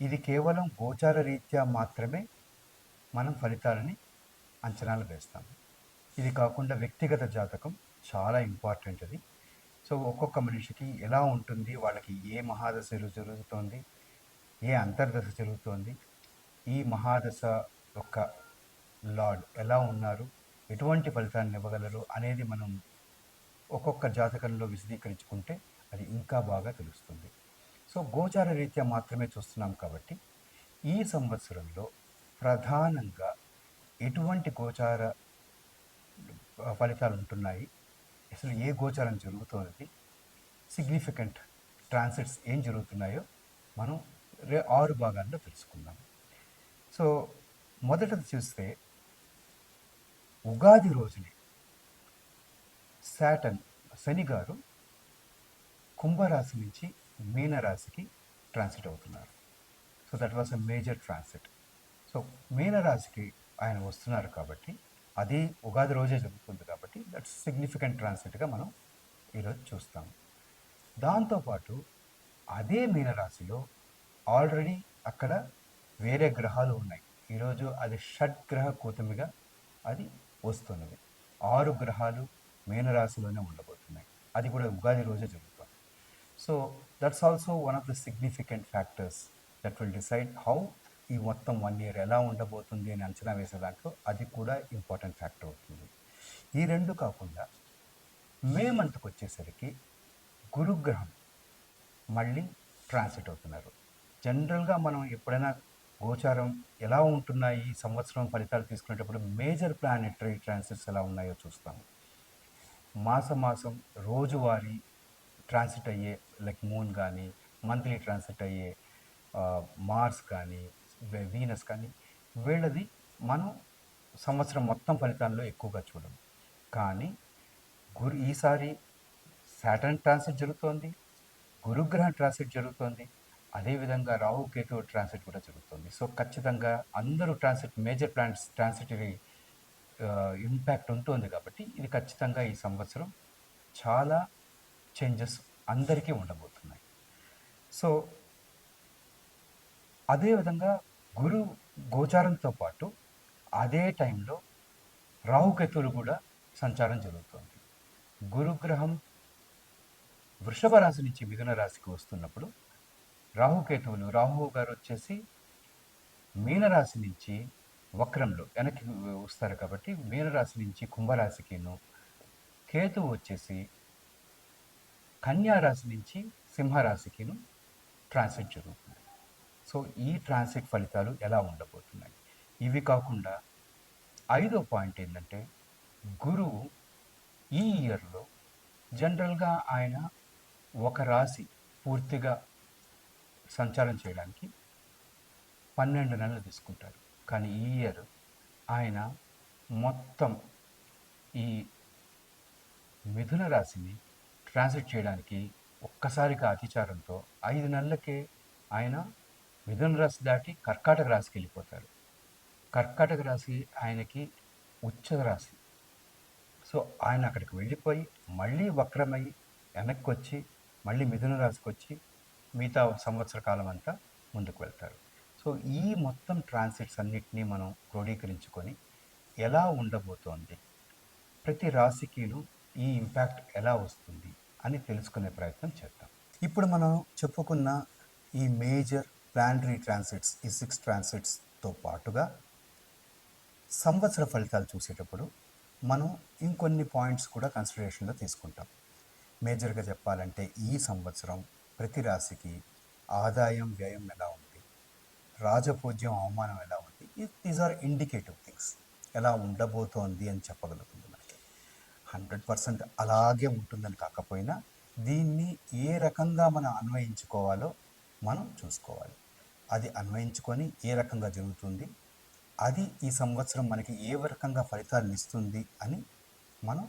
ఇది కేవలం గోచార రీత్యా మాత్రమే మనం ఫలితాలని అంచనాలు వేస్తాం. ఇది కాకుండా వ్యక్తిగత జాతకం చాలా ఇంపార్టెంట్ అది. సో ఒక్కొక్క మనిషికి ఎలా ఉంటుంది వాళ్ళకి ఏ మహాదశ జరుగుతోంది ఏ అంతర్దశ జరుగుతోంది ఈ మహాదశ యొక్క లార్డ్ ఎలా ఉన్నారు ఎటువంటి ఫలితాన్ని ఇవ్వగలరు అనేది మనం ఒక్కొక్క జాతకంలో విశదీకరించుకుంటే అది ఇంకా బాగా తెలుస్తుంది. సో గోచార రీత్యా మాత్రమే చూస్తున్నాం కాబట్టి ఈ సంవత్సరంలో ప్రధానంగా ఎటువంటి గోచార ఫలితాలు ఉంటున్నాయి? అసలు ఏ గోచారం జరుగుతున్నది సిగ్నిఫికెంట్ ట్రాన్సిట్స్ ఏం జరుగుతున్నాయో మనం రే ఆరు భాగాల్లో తెలుసుకుందాం. సో మొదటది చూస్తే ఉగాది రోజునే శాటన్ శని గారు కుంభరాశి నుంచి మీనరాశికి ట్రాన్సిట్ అవుతున్నారు. So that was a major transit so మీనరాశికి ఆయన వస్తున్నారు కాబట్టి అది ఉగాది రోజే జరుగుతుంది కాబట్టి దట్స్ సిగ్నిఫికెంట్ ట్రాన్సిట్గా మనం ఈరోజు చూస్తాం. దాంతోపాటు అదే మీనరాశిలో ఆల్రెడీ అక్కడ వేరే గ్రహాలు ఉన్నాయి. ఈరోజు అది షడ్గ్రహ కూతమిగా అది వస్తున్నది. ఆరు గ్రహాలు మీనరాశిలోనే ఉండబోతున్నాయి. అది కూడా ఉగాది రోజే జరుగుతుంది. So that's also one of the significant factors that will decide how ఈ మొత్తం వన్ ఇయర్ ఎలా ఉండబోతుంది అని అంచనా వేసే దాంట్లో అది కూడా ఇంపార్టెంట్ ఫ్యాక్టర్ అవుతుంది. ఈ రెండు కాకుండా మే మంత్కి వచ్చేసరికి గురుగ్రహం మళ్ళీ ట్రాన్సిట్ అవుతున్నారు. జనరల్గా మనం ఎప్పుడైనా గోచారం ఎలా ఉంటున్నాయి ఈ సంవత్సరం ఫలితాలు తీసుకునేటప్పుడు మేజర్ ప్లానెటరీ ట్రాన్సిట్స్ ఎలా ఉన్నాయో చూస్తాము. మాసం మాసం రోజువారీ ట్రాన్సిట్ అయ్యే లైక్ మూన్ కానీ మంత్లీ ట్రాన్సిట్ అయ్యే మార్స్ కానీ వీనస్ కానీ వీళ్ళది మనం సంవత్సరం మొత్తం ఫలితాల్లో ఎక్కువగా చూడము కానీ గురు ఈసారి సాటర్న్ ట్రాన్సిట్ జరుగుతోంది గురుగ్రహం ట్రాన్సిట్ జరుగుతోంది అదేవిధంగా రాహు కేతు ట్రాన్సిట్ కూడా జరుగుతుంది. సో ఖచ్చితంగా అందరూ transit major plants transitory impact ఉంటుంది కాబట్టి ఇది ఖచ్చితంగా ఈ సంవత్సరం చాలా చేంజెస్ అందరికీ ఉండబోతున్నాయి. సో అదేవిధంగా గురు గోచారంతో పాటు అదే టైంలో రాహుకేతువులు కూడా సంచారం జరుగుతుంది. గురుగ్రహం వృషభ రాశి నుంచి మిథున రాశికి వస్తున్నప్పుడు రాహుకేతువులు రాహు గారు వచ్చేసి మీనరాశి నుంచి వక్రంలో వెనక్కి వస్తారు కాబట్టి మీనరాశి నుంచి కుంభరాశికిను కేతువు వచ్చేసి కన్యా రాశి నుంచి సింహరాశికిను ట్రాన్సిట్ జరుగుతుంది. సో ఈ ట్రాన్సిట్ ఫలితాలు ఎలా ఉండబోతున్నాయి? ఇవి కాకుండా ఐదో పాయింట్ ఏంటంటే గురువు ఈ ఇయర్లో జనరల్గా ఆయన ఒక రాశి పూర్తిగా సంచారం చేయడానికి పన్నెండు నెలలు తీసుకుంటారు కానీ ఈ ఇయర్ ఆయన మొత్తం ఈ మిథున రాశిని ట్రాన్స్లేట్ చేయడానికి ఒక్కసారిగా అతిచారంతో ఐదు నెలలకే ఆయన మిథున రాశి దాటి కర్కాటక రాశికి వెళ్ళిపోతారు. కర్కాటక రాశి ఆయనకి ఉచ్చ రాశి. సో ఆయన అక్కడికి వెళ్ళిపోయి మళ్ళీ వక్రమై వెనక్కి వచ్చి మళ్ళీ మిథున రాశికి వచ్చి మిగతా సంవత్సర కాలం అంతా ముందుకు వెళ్తారు. సో ఈ మొత్తం ట్రాన్సిట్స్ అన్నిటినీ మనం క్రోడీకరించుకొని ఎలా ఉండబోతోంది? ప్రతి రాశికిను ఈ ఇంపాక్ట్ ఎలా వస్తుంది అని తెలుసుకునే ప్రయత్నం చేద్దాం. ఇప్పుడు మనం చెప్పుకున్న ఈ మేజర్ ప్లానటరీ ట్రాన్సిట్స్ ఈ సిక్స్ ట్రాన్సిట్స్తో పాటుగా సంవత్సర ఫలితాలు చూసేటప్పుడు మనం ఇంకొన్ని పాయింట్స్ కూడా కన్సిడరేషన్లో తీసుకుంటాం. మేజర్గా చెప్పాలంటే ఈ సంవత్సరం ప్రతి రాశికి ఆదాయం వ్యయం ఎలా ఉంది? రాజపూజ్యం అవమానం ఎలా ఉంది? దీస్ ఆర్ ఇండికేటివ్ థింగ్స్ ఎలా ఉండబోతోంది అని చెప్పగలదు హండ్రెడ్ పర్సెంట్ అలాగే ఉంటుందని కాకపోయినా దీన్ని ఏ రకంగా మనం అన్వయించుకోవాలో మనం చూసుకోవాలి. అది అన్వయించుకొని ఏ రకంగా జరుగుతుంది అది ఈ సంవత్సరం మనకి ఏ రకంగా ఫలితాలను ఇస్తుంది అని మనం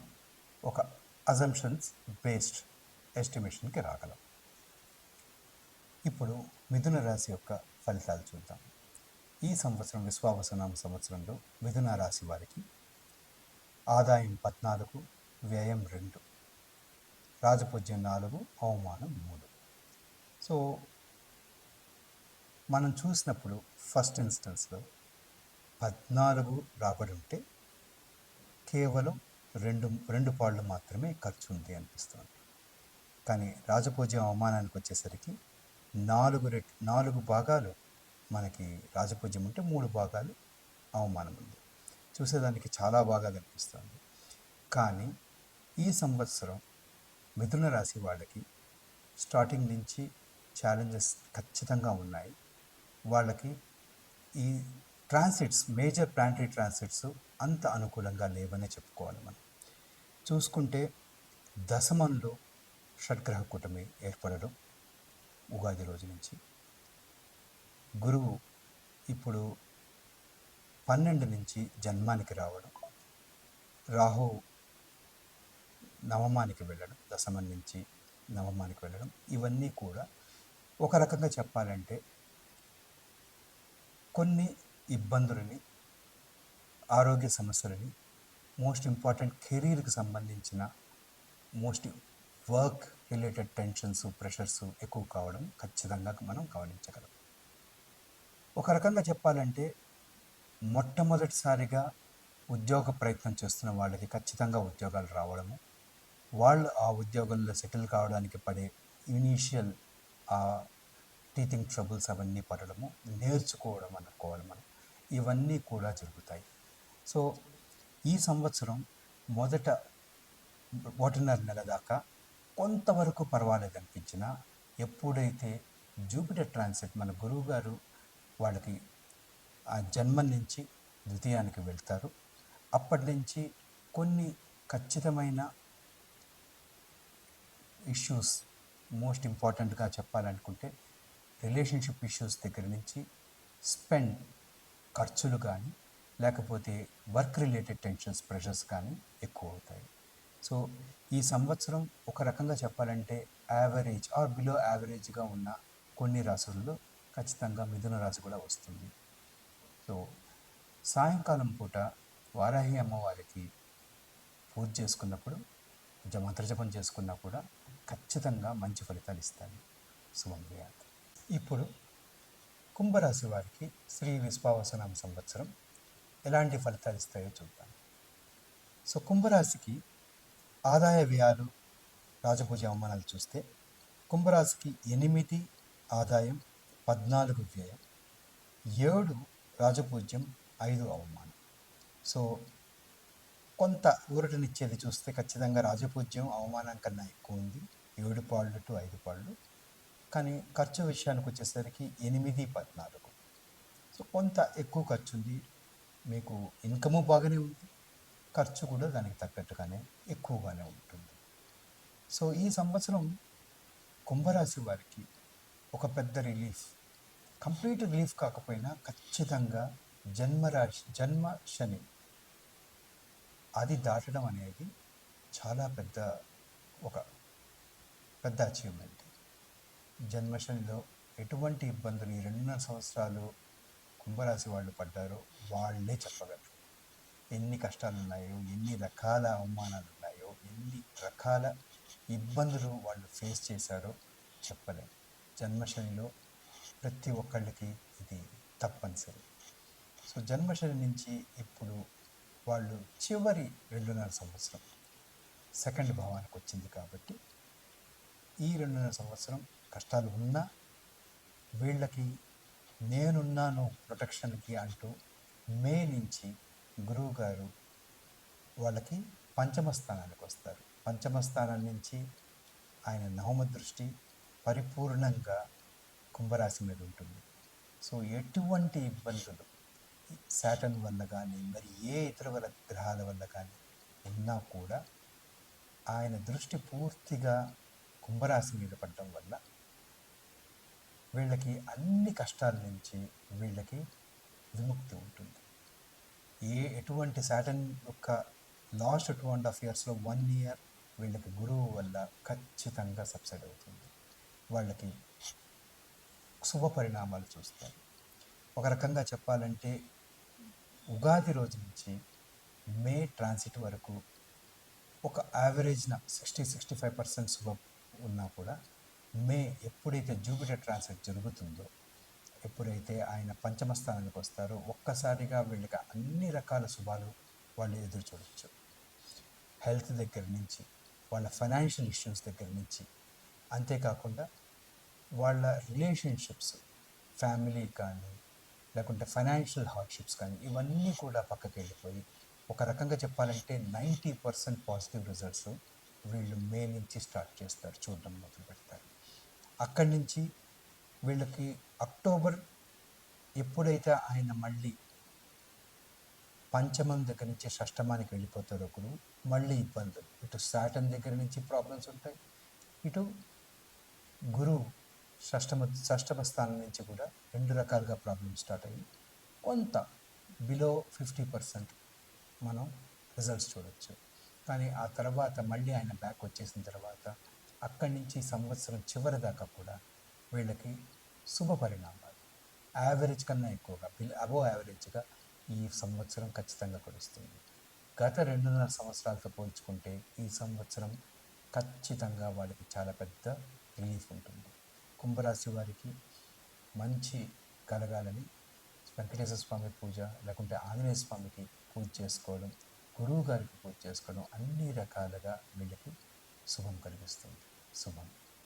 ఒక అజంప్షన్స్ బేస్డ్ ఎస్టిమేషన్కి రాగలం. ఇప్పుడు మిథున రాశి యొక్క ఫలితాలు చూద్దాం. ఈ సంవత్సరం విశ్వావసనామ సంవత్సరంలో మిథున రాశి వారికి ఆదాయం పద్నాలుగు వ్యయం రెండు. రాజపూజ్యం నాలుగు అవమానం మూడు. సో మనం చూసినప్పుడు ఫస్ట్ ఇన్స్టెన్స్లో పద్నాలుగు రాబడి ఉంటే కేవలం రెండు రెండు పాళ్ళు మాత్రమే ఖర్చు ఉంది అనిపిస్తుంది. కానీ రాజపూజ్యం అవమానానికి వచ్చేసరికి నాలుగు రెట్ నాలుగు భాగాలు మనకి రాజపూజ్యం ఉంటే మూడు భాగాలు అవమానం ఉంది. చూసేదానికి చాలా బాగా కనిపిస్తుంది. కానీ ఈ సంవత్సరం మిథున రాశి వాళ్ళకి స్టార్టింగ్ నుంచి ఛాలెంజెస్ ఖచ్చితంగా ఉన్నాయి. వాళ్ళకి ఈ ట్రాన్సిట్స్ మేజర్ ప్లాంటరీ ట్రాన్సిట్స్ అంత అనుకూలంగా లేవనే చెప్పుకోవాలి మనం. చూసుకుంటే దశమంలో షడ్గ్రహ కూటమి ఏర్పడడం ఉగాది రోజు నుంచి. గురువు ఇప్పుడు పన్నెండు నుంచి జన్మానికి రావడం రాహు నవమానికి వెళ్ళడం దశమం నుంచి నవమానికి వెళ్ళడం ఇవన్నీ కూడా ఒక రకంగా చెప్పాలంటే కొన్ని ఇబ్బందులని ఆరోగ్య సమస్యలని మోస్ట్ ఇంపార్టెంట్ కెరీర్కి సంబంధించిన most work related tensions pressures ఎక్కువ కావడం ఖచ్చితంగా మనం గమనించగలం. ఒక రకంగా చెప్పాలంటే మొట్టమొదటిసారిగా ఉద్యోగ ప్రయత్నం చేస్తున్న వాళ్ళకి ఖచ్చితంగా ఉద్యోగాలు రావడము. వాళ్ళు ఆ ఉద్యోగంలో సెటిల్ కావడానికి పడే ఇనీషియల్ ఆ టీచింగ్ ట్రబుల్స్ అవన్నీ పడడము నేర్చుకోవడం అనుకోవాలి మనం. ఇవన్నీ కూడా జరుగుతాయి. సో ఈ సంవత్సరం మొదట ఒకటిన్నర నెల దాకా కొంతవరకు పర్వాలేదు అనిపించినా ఎప్పుడైతే జూపిటర్ ట్రాన్సిట్ మన గురువు గారు వాళ్ళకి ఆ జన్మం నుంచి ద్వితీయానికి వెళ్తారు. అప్పటి నుంచి కొన్ని ఖచ్చితమైన ఇష్యూస్ మోస్ట్ ఇంపార్టెంట్గా చెప్పాలనుకుంటే రిలేషన్షిప్ ఇష్యూస్ దగ్గర నుంచి స్పెండ్ ఖర్చులు కానీ లేకపోతే వర్క్ రిలేటెడ్ టెన్షన్స్ ప్రెషర్స్ కానీ ఎక్కువ అవుతాయి. సో ఈ సంవత్సరం ఒక రకంగా చెప్పాలంటే యావరేజ్ ఆర్ బిలో యావరేజ్గా ఉన్న కొన్ని రాసుల్లో ఖచ్చితంగా మిథున రాశి కూడా వస్తుంది. సో సాయంకాలం పూట వారాహి అమ్మవారికి పూజ చేసుకున్నప్పుడు కొంచెం మంత్రజపం చేసుకున్నా కూడా ఖచ్చితంగా మంచి ఫలితాలు ఇస్తాయి. శుభం ఇప్పుడు కుంభరాశి వారికి శ్రీ విశ్వావసనామ సంవత్సరం ఎలాంటి ఫలితాలు ఇస్తాయో చూద్దాం. సో కుంభరాశికి ఆదాయ వ్యయాలు రాజపూజ అవమానాలు చూస్తే కుంభరాశికి ఎనిమిది ఆదాయం పద్నాలుగు వ్యయం ఏడు రాజపూజ్యం ఐదు అవమానం. సో కొంత ఊరటనిచ్చేది చూస్తే ఖచ్చితంగా రాజపూజ్యం అవమానం కన్నా ఎక్కువ ఉంది ఏడు పాళ్ళు టు ఐదు పాళ్ళు. కానీ ఖర్చు విషయానికి వచ్చేసరికి ఎనిమిది పద్నాలుగు. సో కొంత ఎక్కువ ఖర్చు ఉంది మీకు ఇన్కము బాగానే ఉంది. ఖర్చు కూడా దానికి తగ్గట్టుగానే ఎక్కువగానే ఉంటుంది. సో ఈ సంవత్సరం కుంభరాశి వారికి ఒక పెద్ద రిలీఫ్ కంప్లీట్ రిలీఫ్ కాకపోయినా ఖచ్చితంగా జన్మరాశి జన్మ శని అది దాటడం అనేది చాలా పెద్ద ఒక పెద్ద అచీవ్మెంట్ జన్మశనిలో ఎటువంటి ఇబ్బందులు ఈ రెండున్నర సంవత్సరాలు కుంభరాశి వాళ్ళు పడ్డారో వాళ్ళే చెప్పగలరు. ఎన్ని కష్టాలు ఉన్నాయో ఎన్ని రకాల అవమానాలు ఉన్నాయో ఎన్ని రకాల ఇబ్బందులు వాళ్ళు ఫేస్ చేశారో చెప్పలేము జన్మశనిలో ప్రతి ఒక్కళ్ళకి ఇది తప్పనిసరి. సో జన్మశని నుంచి ఇప్పుడు వాళ్ళు చివరి రెండున్నర సంవత్సరం సెకండ్ భావానికి వచ్చింది కాబట్టి ఈ రెండున్నర సంవత్సరం కష్టాలు ఉన్నా వీళ్ళకి నేనున్నాను ప్రొటెక్షన్కి అంటూ మే నుంచి గురువు గారు వాళ్ళకి పంచమ స్థానానికి వస్తారు. పంచమ స్థానం నుంచి ఆయన నవమ దృష్టి పరిపూర్ణంగా కుంభరాశి మీద ఉంటుంది. సో ఎటువంటి ఇబ్బందులు శాటన్ వల్ల కానీ మరి ఏ ఇతర వల్ల గ్రహాల వల్ల కానీ ఉన్నా కూడా ఆయన దృష్టి పూర్తిగా కుంభరాశి మీద పడడం వల్ల వీళ్ళకి అన్ని కష్టాల నుంచి వీళ్ళకి విముక్తి ఉంటుంది. ఏ ఎటువంటి శాటన్ యొక్క లాస్ట్ టూ అండ్ హాఫ్ ఇయర్స్లో వన్ ఇయర్ వీళ్ళకి గురువు వల్ల ఖచ్చితంగా సబ్సైడ్ అవుతుంది. వాళ్ళకి శుభ పరిణామాలు చూస్తారు. ఒక రకంగా చెప్పాలంటే ఉగాది రోజు నుంచి మే ట్రాన్సిట్ వరకు ఒక యావరేజ్న సిక్స్టీ సిక్స్టీ ఫైవ్ పర్సెంట్ శుభం ఉన్నా కూడా మే ఎప్పుడైతే జూపిటర్ ట్రాన్సిట్ జరుగుతుందో ఎప్పుడైతే ఆయన పంచమ స్థానానికి వస్తారో ఒక్కసారిగా వీళ్ళకి అన్ని రకాల శుభాలు వాళ్ళు ఎదురు చూడవచ్చు హెల్త్ దగ్గర నుంచి వాళ్ళ ఫైనాన్షియల్ ఇష్యూస్ దగ్గర నుంచి. అంతేకాకుండా వాళ్ళ రిలేషన్షిప్స్ ఫ్యామిలీ కానీ లేకుంటే ఫైనాన్షియల్ హార్డ్షిప్స్ కానీ ఇవన్నీ కూడా పక్కకి వెళ్ళిపోయి ఒక రకంగా చెప్పాలంటే నైంటీ పర్సెంట్ పాజిటివ్ రిజల్ట్స్ వీళ్ళు మే నుంచి స్టార్ట్ చేస్తారు చూడడం మొదలు పెడతారు. అక్కడి నుంచి వీళ్ళకి అక్టోబర్ ఎప్పుడైతే ఆయన మళ్ళీ పంచమం దగ్గర నుంచి షష్టమానికి వెళ్ళిపోతారు ఒకరు మళ్ళీ ఇబ్బందులు. ఇటు సాటన్ దగ్గర నుంచి ప్రాబ్లమ్స్ ఉంటాయి ఇటు గురువు షష్టమ షష్టమ స్థానం నుంచి కూడా రెండు రకాలుగా ప్రాబ్లమ్స్ స్టార్ట్ అయ్యి కొంత బిలో ఫిఫ్టీ పర్సెంట్ మనం రిజల్ట్స్ చూడొచ్చు. కానీ ఆ తర్వాత మళ్ళీ ఆయన బ్యాక్ వచ్చేసిన తర్వాత అక్కడి నుంచి సంవత్సరం చివరి దాకా కూడా వీళ్ళకి శుభ పరిణామాలు. యావరేజ్ కన్నా ఎక్కువగా బిల్ అబో యావరేజ్గా ఈ సంవత్సరం ఖచ్చితంగా కురుస్తుంది గత రెండున్నర సంవత్సరాలతో పోల్చుకుంటే ఈ సంవత్సరం ఖచ్చితంగా వాళ్ళకి చాలా పెద్ద రిలీఫ్ ఉంటుంది. కుంభరాశి వారికి మంచి కలగాలని వెంకటేశ్వర స్వామి పూజ లేకుంటే ఆంజనేయ స్వామికి పూజ చేసుకోవడం గురువు గారికి పూజ చేసుకోవడం అన్ని రకాలుగా వీళ్ళకి శుభం కలిగిస్తుంది. శుభం.